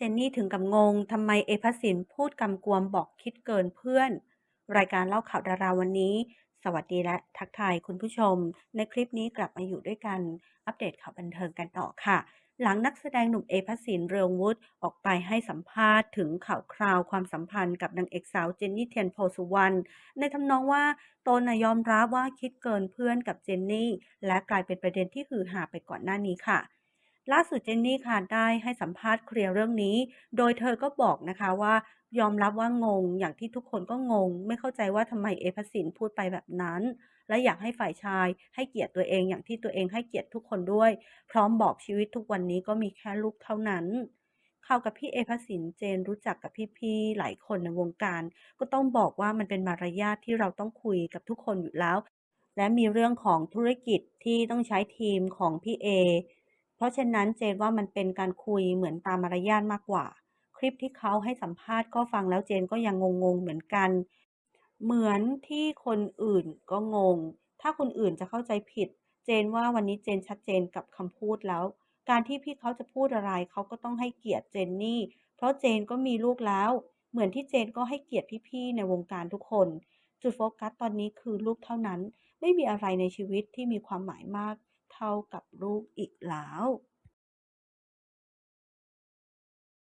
เจนนี่ถึงกับงงทำไมเอพสินพูดกำกวมบอกคิดเกินเพื่อน รายการเล่าข่าวดาราวันนี้ สวัสดีและทักทายคุณผู้ชม ในคลิปนี้กลับมาอยู่ด้วยกัน อัปเดตข่าวบันเทิงกันต่อค่ะ หลังนักแสดงหนุ่มเอพสินเรืองวุฒิออกไปให้สัมภาษณ์ถึงข่าวคราวความสัมพันธ์กับนางเอกสาวเจนนี่เทียนโพสุวรรณในทำนองว่าตนน่ะยอมรับว่าคิดเกินเพื่อนกับเจนนี่และกลายเป็นประเด็นที่ฮือฮาไปก่อนหน้านี้ค่ะ ล่าสุดเจนนี่ค่ะได้ให้สัมภาษณ์เคลียร์เรื่องนี้ โดยเธอก็บอกนะคะว่ายอมรับว่างง อย่างที่ทุกคนก็งง ไม่เข้าใจว่าทำไมเอพสินพูดไปแบบนั้น และอยากให้ฝ่ายชายให้เกียรติตัวเองอย่างที่ตัวเองให้เกียรติทุกคนด้วย พร้อมบอกชีวิตทุกวันนี้ก็มีแค่ลูกเท่านั้นข่าวกับพี่เอพสินเจนรู้จักกับพี่ๆหลายคนในวงการ ก็ต้องบอกว่ามันเป็นมารยาทที่เราต้องคุยกับทุกคนอยู่แล้ว และมีเรื่องของธุรกิจที่ต้องใช้ทีมของพี่เอ เพราะฉะนั้นเจนว่ามันเป็นการคุยเหมือนตามมารยาทมากกว่า คลิปที่เขาให้สัมภาษณ์ก็ฟังแล้วเจนก็ยังงงๆเหมือนกัน เหมือนที่คนอื่นก็งง ถ้าคนอื่นจะเข้าใจผิด เจนว่าวันนี้เจนชัดเจนกับคำพูดแล้ว การที่พี่เขาจะพูดอะไรเขาก็ต้องให้เกียรติเจนนี่ เพราะเจนก็มีลูกแล้ว เหมือนที่เจนก็ให้เกียรติพี่ๆในวงการทุกคน จุดโฟกัสตอนนี้คือลูกเท่านั้น ไม่มีอะไรในชีวิตที่มีความหมายมาก เท่ากับลูกอีกแล้ว